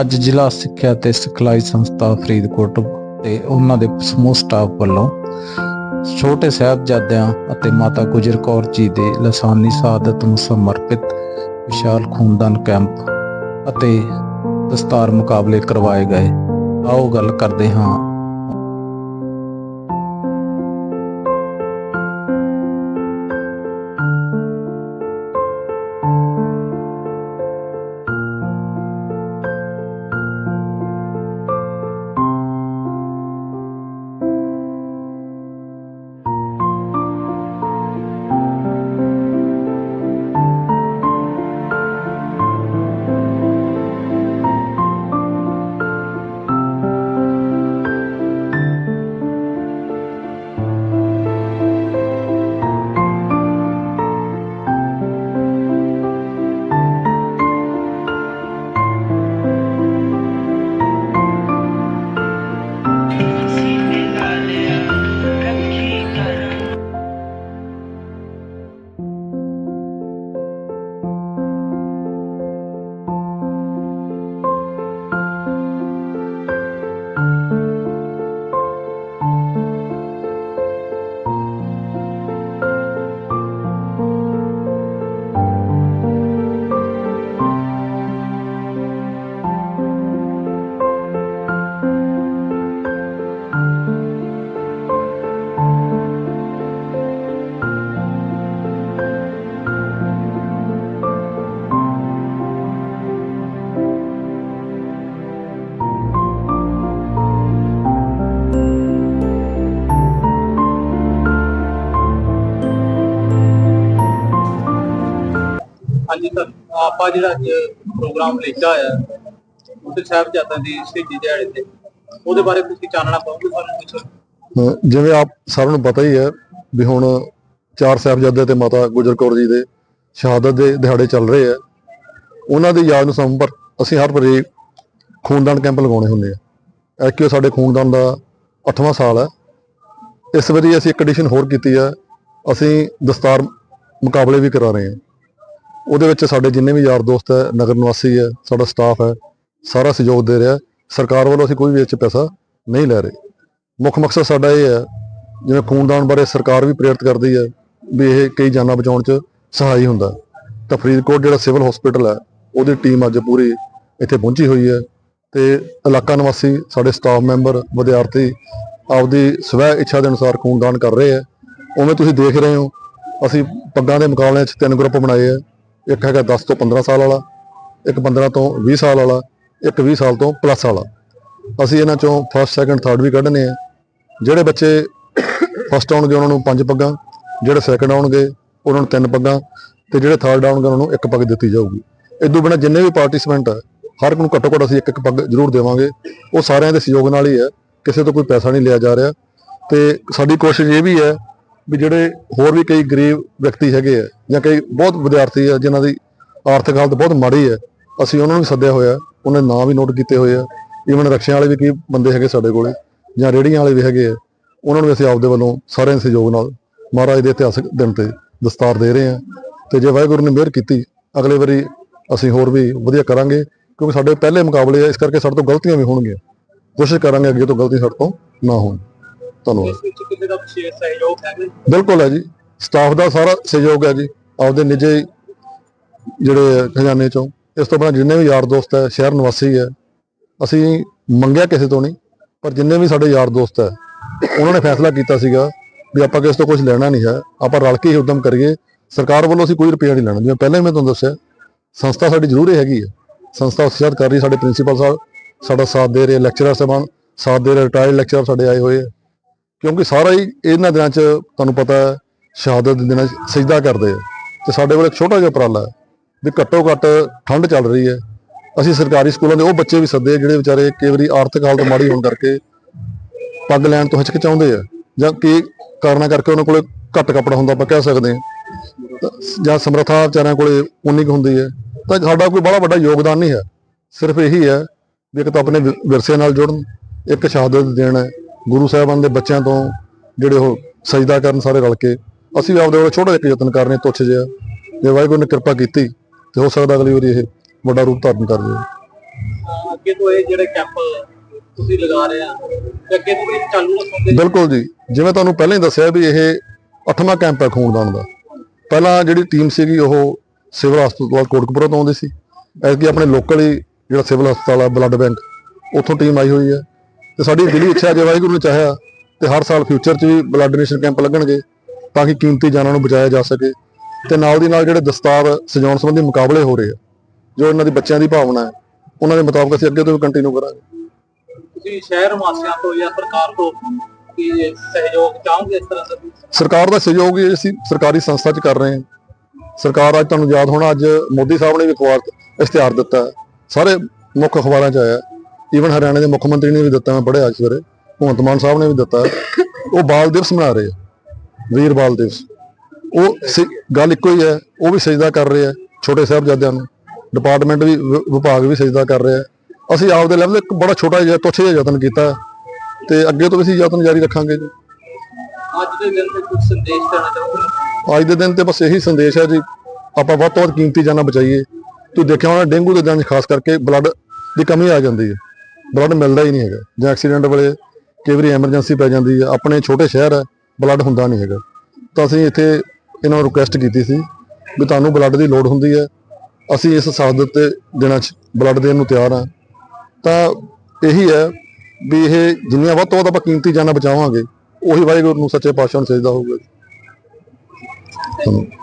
ਅੱਜ ਜ਼ਿਲ੍ਹਾ ਸਿੱਖਿਆ ਤੇ ਸਿਖਲਾਈ ਸੰਸਥਾ ਫਰੀਦਕੋਟ ਤੇ ਉਹਨਾਂ ਦੇ ਸਮੂਹ ਸਟਾਫ ਵੱਲੋਂ ਛੋਟੇ ਸਾਹਿਬਜ਼ਾਦਿਆਂ ਅਤੇ ਮਾਤਾ ਗੁਜਰ ਕੌਰ ਜੀ ਦੇ ਲਸਾਨੀ ਸ਼ਹਾਦਤ ਨੂੰ ਸਮਰਪਿਤ ਵਿਸ਼ਾਲ ਖੂਨਦਾਨ ਕੈਂਪ ਅਤੇ ਦਸਤਾਰ ਮੁਕਾਬਲੇ ਕਰਵਾਏ ਗਏ। ਆਓ ਗੱਲ ਕਰਦੇ ਹਾਂ ਹਾਂਜੀ ਸਰ ਆਪਾਂ ਜਿਹੜਾ ਅੱਜ ਪ੍ਰੋਗਰਾਮ ਲਿਖਿਆ ਹੋਇਆ ਹੈ ਉਹਦੇ ਸਾਹਿਬਜ਼ਾਦਿਆਂ ਦੀ ਸ਼ਹੀਦੀ ਦਿਹਾੜੇ ਤੇ, ਉਹਦੇ ਬਾਰੇ ਤੁਸੀਂ ਚਾਨਣਾ ਪਾਓਗੇ ਸਾਨੂੰ ਕੁਝ ਜਿਵੇਂ ਆਪ ਸਾਰਿਆਂ ਨੂੰ ਪਤਾ ਹੀ ਹੈ ਵੀ ਹੁਣ ਚਾਰ ਸਾਹਿਬਜ਼ਾਦੇ ਤੇ ਮਾਤਾ ਗੁਜਰ ਕੌਰ ਜੀ ਦੇ ਸ਼ਹਾਦਤ ਦੇ ਦਿਹਾੜੇ ਚੱਲ ਰਹੇ ਆ ਉਹਨਾਂ ਦੀ ਯਾਦ ਨੂੰ ਸੰਭਰ ਅਸੀਂ ਹਰ ਵਾਰੀ ਖੂਨਦਾਨ ਕੈਂਪ ਲਗਾਉਣੇ ਹੁੰਦੇ ਆ। ਐਕਿਓ ਸਾਡੇ ਖੂਨਦਾਨ ਦਾ 8ਵਾਂ ਸਾਲ ਹੈ। ਇਸ ਵਾਰੀ ਅਸੀਂ ਇੱਕ ਐਡੀਸ਼ਨ ਹੋਰ ਕੀਤੀ ਹੈ। ਅਸੀਂ ਦਸਤਾਰ ਮੁਕਾਬਲੇ ਵੀ ਕਰਾ ਰਹੇ ਹਾਂ। ਉਹਦੇ ਵਿੱਚ ਸਾਡੇ ਜਿੰਨੇ ਵੀ ਯਾਰ ਦੋਸਤ ਹੈ, ਨਗਰ ਨਿਵਾਸੀ ਹੈ, ਸਾਡਾ ਸਟਾਫ ਹੈ, ਸਾਰਾ ਸਹਿਯੋਗ ਦੇ ਰਿਹਾ ਸਰਕਾਰ ਵੱਲੋਂ ਅਸੀਂ ਕੋਈ ਵੀ ਇਹ 'ਚ ਪੈਸਾ ਨਹੀਂ ਲੈ ਰਹੇ। ਮੁੱਖ ਮਕਸਦ ਸਾਡਾ ਇਹ ਹੈ, ਜਿਵੇਂ ਖੂਨਦਾਨ ਬਾਰੇ ਸਰਕਾਰ ਵੀ ਪ੍ਰੇਰਿਤ ਕਰਦੀ ਹੈ, ਵੀ ਇਹ ਕਈ ਜਾਨਾਂ ਬਚਾਉਣ 'ਚ ਸਹਾਈ ਹੁੰਦਾ ਤਾਂ ਫਰੀਦਕੋਟ ਜਿਹੜਾ ਸਿਵਲ ਹਸਪੀਟਲ ਹੈ, ਉਹਦੀ ਟੀਮ ਅੱਜ ਪੂਰੀ ਇੱਥੇ ਪਹੁੰਚੀ ਹੋਈ ਹੈ। ਤੇ ਇਲਾਕਾ ਨਿਵਾਸੀ, ਸਾਡੇ ਸਟਾਫ ਮੈਂਬਰ ਵਿਦਿਆਰਥੀ ਆਪਦੀ ਸਵੈ ਇੱਛਾ ਦੇ ਅਨੁਸਾਰ ਖੂਨਦਾਨ ਕਰ ਰਹੇ ਹੈ। ਉਵੇਂ ਤੁਸੀਂ ਦੇਖ ਰਹੇ ਹੋ, ਅਸੀਂ ਪੱਗਾਂ ਦੇ ਮੁਕਾਬਲੇ 'ਚ ਤਿੰਨ ਗਰੁੱਪ ਬਣਾਏ ਹੈ। ਇੱਕ ਹੈਗਾ 10 ਤੋਂ 15 ਸਾਲ ਵਾਲਾ, ਇੱਕ 15 ਤੋਂ 20 ਸਾਲ ਵਾਲਾ, ਇੱਕ 20 ਸਾਲ ਤੋਂ ਪਲੱਸ ਵਾਲਾ। ਅਸੀਂ ਇਹਨਾਂ ਚੋਂ ਫਸਟ ਸੈਕੰਡ ਥਰਡ ਵੀ ਕੱਢਨੇ ਆ। ਜਿਹੜੇ ਬੱਚੇ ਫਸਟ ਆਉਣਗੇ ਉਹਨਾਂ ਨੂੰ ਪੰਜ ਪੱਗਾਂ, ਜਿਹੜੇ ਸੈਕੰਡ ਆਉਣਗੇ ਉਹਨਾਂ ਨੂੰ ਤਿੰਨ ਪੱਗਾਂ, ਤੇ ਜਿਹੜੇ ਥਰਡ ਆਉਣਗੇ ਉਹਨਾਂ ਨੂੰ ਇੱਕ ਪੱਗ ਦਿੱਤੀ ਜਾਊਗੀ। ਇਦੋਂ ਬਿਨਾਂ ਜਿੰਨੇ ਵੀ ਪਾਰਟਿਸਪੈਂਟ ਹੈ ਹਰ ਇੱਕ ਨੂੰ ਘੱਟੋ ਘੱਟ ਅਸੀਂ ਇੱਕ ਇੱਕ ਪੱਗ ਜ਼ਰੂਰ ਦੇਵਾਂਗੇ। ਉਹ ਸਾਰਿਆਂ ਦੇ ਸਹਿਯੋਗ ਨਾਲ ਹੀ ਹੈ ਕਿਸੇ ਤੋਂ ਕੋਈ ਪੈਸਾ ਨਹੀਂ ਲਿਆ ਜਾ ਰਿਹਾ। ਤੇ ਸਾਡੀ ਕੋਸ਼ਿਸ਼ ਇਹ ਵੀ ਹੈ ਵੀ ਜਿਹੜੇ ਹੋਰ ਵੀ ਕਈ ਗਰੀਬ ਵਿਅਕਤੀ ਹੈਗੇ ਆ ਜਾਂ ਕਈ ਬਹੁਤ ਵਿਦਿਆਰਥੀ ਆ, ਜਿਨ੍ਹਾਂ ਦੀ ਆਰਥਿਕ ਹਾਲਤ ਬਹੁਤ ਮਾੜੀ ਹੈ ਅਸੀਂ ਉਹਨਾਂ ਨੂੰ ਵੀ ਸੱਦਿਆ ਹੋਇਆ, ਉਹਨਾਂ ਦੇ ਨਾਂ ਵੀ ਨੋਟ ਕੀਤੇ ਹੋਏ ਆ ਈਵਨ ਰਕਸ਼ਿਆਂ ਵਾਲੇ ਵੀ ਕਈ ਬੰਦੇ ਹੈਗੇ ਸਾਡੇ ਕੋਲੇ, ਜਾਂ ਰੇੜੀਆਂ ਵਾਲੇ ਵੀ ਹੈਗੇ ਆ, ਉਹਨਾਂ ਨੂੰ ਵੀ ਅਸੀਂ ਆਪਦੇ ਵੱਲੋਂ ਸਾਰਿਆਂ ਦੇ ਸਹਿਯੋਗ ਨਾਲ ਮਹਾਰਾਜ ਦੇ ਇਤਿਹਾਸਕ ਦਿਨ ਤੇ ਦਸਤਾਰ ਦੇ ਰਹੇ ਹਾਂ ਤੇ ਜੇ ਵਾਹਿਗੁਰੂ ਨੇ ਮਿਹਰ ਕੀਤੀ, ਅਗਲੇ ਵਾਰੀ ਅਸੀਂ ਹੋਰ ਵੀ ਵਧੀਆ ਕਰਾਂਗੇ, ਕਿਉਂਕਿ ਸਾਡੇ ਪਹਿਲੇ ਮੁਕਾਬਲੇ ਆ, ਇਸ ਕਰਕੇ ਸਾਡੇ ਤੋਂ ਗਲਤੀਆਂ ਵੀ ਹੋਣਗੀਆਂ, ਕੋਸ਼ਿਸ਼ ਕਰਾਂਗੇ ਅੱਗੇ ਤੋਂ ਗਲਤੀ ਸਾਡੇ ਤੋਂ ਨਾ ਹੋਣ। ਧੰਨਵਾਦ। ਇਸ ਵਿੱਚ ਕਿਸੇ ਦਾ ਵਿਸ਼ੇਸ਼ ਸਹਿਯੋਗ ਹੈ ਬਿਲਕੁਲ ਹੈ ਜੀ। ਸਟਾਫ ਦਾ ਸਾਰਾ ਸਹਿਯੋਗ ਹੈ ਜੀ। ਆਪਦੇ ਨਿੱਜੀ ਜਿਹੜੇ ਖਜ਼ਾਨੇ ਚੋਂ। ਇਸ ਤੋਂ ਬਾਅਦ ਜਿੰਨੇ ਵੀ ਯਾਰ ਦੋਸਤ ਹੈ ਸ਼ਹਿਰ ਨਿਵਾਸੀ ਹੈ ਅਸੀਂ ਮੰਗਿਆ ਕਿਸੇ ਤੋਂ ਨਹੀਂ ਪਰ ਜਿੰਨੇ ਵੀ ਸਾਡੇ ਯਾਰ ਦੋਸਤ ਹੈ ਉਹਨਾਂ ਨੇ ਫੈਸਲਾ ਕੀਤਾ ਸੀਗਾ ਵੀ ਆਪਾਂ ਕਿਸੇ ਤੋਂ ਕੁਝ ਲੈਣਾ ਨਹੀਂ ਹੈ। ਆਪਾਂ ਰਲ ਕੇ ਹੀ ਉਦਮ ਕਰੀਏ। ਸਰਕਾਰ ਵੱਲੋਂ ਅਸੀਂ ਕੋਈ ਰੁਪਈਆ ਨਹੀਂ ਲੈਣਾ। ਜਿਵੇਂ ਪਹਿਲਾਂ ਹੀ ਮੈਂ ਤੁਹਾਨੂੰ ਦੱਸਿਆ ਸੰਸਥਾ ਸਾਡੀ ਜ਼ਰੂਰ ਇਹ ਹੈਗੀ ਹੈ। ਸੰਸਥਾ ਉਤਸ਼ਾਹਿਤ ਕਰ ਰਹੀ ਸਾਡੇ ਪ੍ਰਿੰਸੀਪਲ ਸਾਹਿਬ ਸਾਡਾ ਸਾਥ ਦੇ ਰਹੇ ਲੈਕਚਰਰ ਸਾਹਿਬਾਨ ਸਾਥ ਦੇ ਰਹੇ ਰਿਟਾਇਰਡ ਲੈਕਚਰਰ ਸਾਡੇ ਆਏ ਹੋਏ ਆ ਕਿਉਂਕਿ ਸਾਰਾ ਹੀ ਇਹਨਾਂ ਦਿਨਾਂ 'ਚ ਤੁਹਾਨੂੰ ਪਤਾ ਹੈ, ਸ਼ਹਾਦਤ ਦੇ ਦਿਨਾਂ 'ਚ ਸਜਦਾ ਕਰਦੇ ਆ। ਤੇ ਸਾਡੇ ਕੋਲ ਇੱਕ ਛੋਟਾ ਜਿਹਾ ਉਪਰਾਲਾ ਹੈ ਵੀ ਘੱਟੋ ਘੱਟ ਠੰਡ ਚੱਲ ਰਹੀ ਹੈ। ਅਸੀਂ ਸਰਕਾਰੀ ਸਕੂਲਾਂ ਦੇ ਉਹ ਬੱਚੇ ਵੀ ਸੱਦੇ ਜਿਹੜੇ ਵਿਚਾਰੇ ਕਈ ਵਾਰੀ ਆਰਥਿਕ ਹਾਲਤ ਮਾੜੀ ਹੋਣ ਕਰਕੇ ਪੱਗ ਲੈਣ ਤੋਂ ਹਿਚਕਿਚਾਉਂਦੇ ਆ ਜਾਂ ਕੀ ਕਾਰਨਾਂ ਕਰਕੇ ਉਹਨਾਂ ਕੋਲੇ ਘੱਟ ਕੱਪੜਾ ਹੁੰਦਾ ਆਪਾਂ ਕਹਿ ਸਕਦੇ ਹਾਂ। ਜਾਂ ਸਮਰੱਥਾ ਵਿਚਾਰਿਆਂ ਕੋਲੇ ਉਨੀ ਕੁ ਹੁੰਦੀ ਹੈ। ਤਾਂ ਸਾਡਾ ਕੋਈ ਬੜਾ ਵੱਡਾ ਯੋਗਦਾਨ ਨਹੀਂ ਹੈ। ਸਿਰਫ ਇਹੀ ਹੈ ਵੀ ਇੱਕ ਤਾਂ ਆਪਣੇ ਵਿ- ਵਿਰਸੇ ਨਾਲ ਜੁੜਨ, ਇੱਕ ਸ਼ਹਾਦਤ ਦੇਣ ਹੈ। ਗੁਰੂ ਸਾਹਿਬਾਨ ਦੇ ਬੱਚਿਆਂ ਤੋਂ ਜਿਹੜੇ ਉਹ ਸਜਦਾ ਕਰਨ ਸਾਰੇ ਰਲ ਕੇ ਅਸੀਂ ਵੀ ਆਪਦੇ ਵੱਲੋਂ ਛੋਟਾ ਜਿਹਾ ਯਤਨ ਕਰ ਰਹੇ ਹਾਂ ਤੁੱਛ ਜਿਹਾ ਜੇ ਵਾਹਿਗੁਰੂ ਨੇ ਕਿਰਪਾ ਕੀਤੀ ਤੇ ਹੋ ਸਕਦਾ ਅਗਲੀ ਵਾਰੀ ਇਹ ਵੱਡਾ ਰੂਪ ਧਾਰਨ ਕਰ ਜਾਏ ਅਹ ਅੱਗੇ ਤੋਂ ਇਹ ਜਿਹੜੇ ਕੈਂਪ ਤੁਸੀਂ ਲਗਾ ਰਹੇ ਆ ਤੇ ਅੱਗੇ ਤੋਂ ਵੀ ਚਾਲੂ ਰੱਖੋਗੇ ਬਿਲਕੁਲ ਜੀ। ਜਿਵੇਂ ਤੁਹਾਨੂੰ ਪਹਿਲਾਂ ਹੀ ਦੱਸਿਆ ਵੀ ਇਹ ਅੱਠਵਾਂ ਕੈਂਪ ਹੈ ਖੂਨਦਾਨ ਦਾ। ਪਹਿਲਾਂ ਜਿਹੜੀ ਟੀਮ ਸੀਗੀ ਉਹ ਸਿਵਲ ਹਸਪਤਾਲ ਕੋਟਕਪੁਰਾ ਤੋਂ ਆਉਂਦੀ ਸੀ। ਐਤਕੀ ਆਪਣੇ ਲੋਕਲ ਹੀ ਜਿਹੜਾ ਸਿਵਲ ਹਸਪਤਾਲ ਆ ਬਲੱਡ ਬੈਂਕ ਉੱਥੋਂ ਟੀਮ ਆਈ ਹੋਈ ਹੈ। ਤੇ ਸਾਡੀ ਦਿਲੀ ਇੱਛਾ ਜੇ ਵਾਹਿਗੁਰੂ ਨੇ ਚਾਹਿਆ ਤੇ ਹਰ ਸਾਲ ਫਿਊਚਰ 'ਚ ਵੀ ਬਲੱਡ ਡੋਨੇਸ਼ਨ ਕੈਂਪ ਲੱਗਣਗੇ ਤਾਂ ਕਿ ਕੀਮਤੀ ਜਾਨਾਂ ਨੂੰ ਬਚਾਇਆ ਜਾ ਸਕੇ ਤੇ ਨਾਲ ਦੀ ਨਾਲ ਜਿਹੜੇ ਦਸਤਾਰ ਸਜਾਉਣ ਸੰਬੰਧੀ ਮੁਕਾਬਲੇ ਹੋ ਰਹੇ ਆ ਜੋ ਇਹਨਾਂ ਦੀ ਬੱਚਿਆਂ ਦੀ ਭਾਵਨਾ ਹੈ ਉਹਨਾਂ ਦੇ ਮੁਤਾਬਕ ਅਸੀਂ ਅੱਗੇ ਤੋਂ ਵੀ ਕੰਟੀਨਿਊ ਕਰਾਂਗੇ। ਤੁਸੀਂ ਸ਼ਹਿਰ ਵਾਸੀਆਂ ਤੋਂ ਜਾਂ ਸਰਕਾਰ ਤੋਂ ਕੀ ਸਹਿਯੋਗ ਚਾਹੋਗੇ ਇਸ ਤਰ੍ਹਾਂ ਦਾ? ਸਰਕਾਰ ਦਾ ਸਹਿਯੋਗ ਹੀ ਅਸੀਂ ਸਰਕਾਰੀ ਸੰਸਥਾ 'ਚ ਕਰ ਰਹੇ ਹਾਂ। ਸਰਕਾਰ ਅੱਜ ਤੁਹਾਨੂੰ ਯਾਦ ਹੋਣਾ ਅੱਜ ਮੋਦੀ ਸਾਹਿਬ ਨੇ ਵੀ ਅਖਬਾਰ ਇਸ਼ਤਿਹਾਰ ਦਿੱਤਾ। ਸਾਰੇ ਮੁੱਖ ਅਖਬਾਰਾਂ 'ਚ ਆਇਆ ਈਵਨ ਹਰਿਆਣਾ ਦੇ ਮੁੱਖ ਮੰਤਰੀ ਨੇ ਵੀ ਦਿੱਤਾ ਮੈਂ ਪੜ੍ਹਿਆ ਅੱਜ ਸਵੇਰੇ ਭਗਵੰਤ ਮਾਨ ਸਾਹਿਬ ਨੇ ਵੀ ਦਿੱਤਾ। ਉਹ ਬਾਲ ਦਿਵਸ ਮਨਾ ਰਹੇ ਆ ਵੀਰ ਬਾਲ ਦਿਵਸ। ਉਹ ਗੱਲ ਇੱਕੋ ਹੀ ਹੈ ਉਹ ਵੀ ਸਜਦਾ ਕਰ ਰਹੇ ਆ ਛੋਟੇ ਸਾਹਿਬਜ਼ਾਦਿਆਂ ਨੂੰ। ਡਿਪਾਰਟਮੈਂਟ ਵੀ ਵਿਭਾਗ ਵੀ ਸਜਦਾ ਕਰ ਰਿਹਾ। ਅਸੀਂ ਆਪਦੇ ਲੈਵਲ ਇੱਕ ਬੜਾ ਛੋਟਾ ਜਿਹਾ ਤੁੱਛ ਜਿਹਾ ਯਤਨ ਕੀਤਾ। ਤੇ ਅੱਗੇ ਤੋਂ ਵੀ ਅਸੀਂ ਯਤਨ ਜਾਰੀ ਰੱਖਾਂਗੇ ਜੀ। ਅੱਜ ਦੇ ਦਿਨ ਤੇ ਕੁਝ ਸੰਦੇਸ਼ ਦੇਣਾ ਚਾਹੋਗੇ? ਅੱਜ ਦੇ ਦਿਨ ਤੇ ਬਸ ਇਹੀ ਸੰਦੇਸ਼ ਹੈ ਜੀ ਆਪਾਂ ਵੱਧ ਤੋਂ ਵੱਧ ਕੀਮਤੀ ਜਾਨਾਂ ਬਚਾਈਏ। ਤੁਸੀਂ ਦੇਖਿਆ ਹੋਣਾ ਡੇਂਗੂ ਦੇ ਦਿਨ ਖਾਸ ਕਰਕੇ ਬਲੱਡ ਦੀ ਕਮੀ ਆ ਜਾਂਦੀ ਹੈ। ਬਲੱਡ ਮਿਲਦਾ ਹੀ ਨਹੀਂ ਹੈਗਾ। ਜਾਂ ਐਕਸੀਡੈਂਟ ਵੇਲੇ ਕਈ ਵਾਰੀ ਐਮਰਜੈਂਸੀ ਪੈ ਜਾਂਦੀ ਹੈ। ਆਪਣੇ ਛੋਟੇ ਸ਼ਹਿਰ ਹੈ ਬਲੱਡ ਹੁੰਦਾ ਨਹੀਂ ਹੈਗਾ। ਤਾਂ ਅਸੀਂ ਇੱਥੇ ਇਹਨਾਂ ਨੂੰ ਰਿਕੁਐਸਟ ਕੀਤੀ ਸੀ ਵੀ ਤੁਹਾਨੂੰ ਬਲੱਡ ਦੀ ਲੋੜ ਹੁੰਦੀ ਹੈ। ਅਸੀਂ ਇਸ ਸਾਥ ਤੇ ਦਿਨਾਂ 'ਚ ਬਲੱਡ ਦੇਣ ਨੂੰ ਤਿਆਰ ਹਾਂ। ਤਾਂ ਇਹੀ ਹੈ ਵੀ ਇਹ ਜਿੰਨੀਆਂ ਵੱਧ ਤੋਂ ਵੱਧ ਆਪਾਂ ਕੀਮਤੀ ਜਾਨਾਂ ਬਚਾਵਾਂਗੇ, ਉਹੀ ਵਾਹਿਗੁਰੂ ਨੂੰ ਸੱਚੇ ਪਾਤਸ਼ਾਹ ਨੂੰ ਸਜਦਾ ਹੋਊਗਾ ਧੰਨਵਾਦ।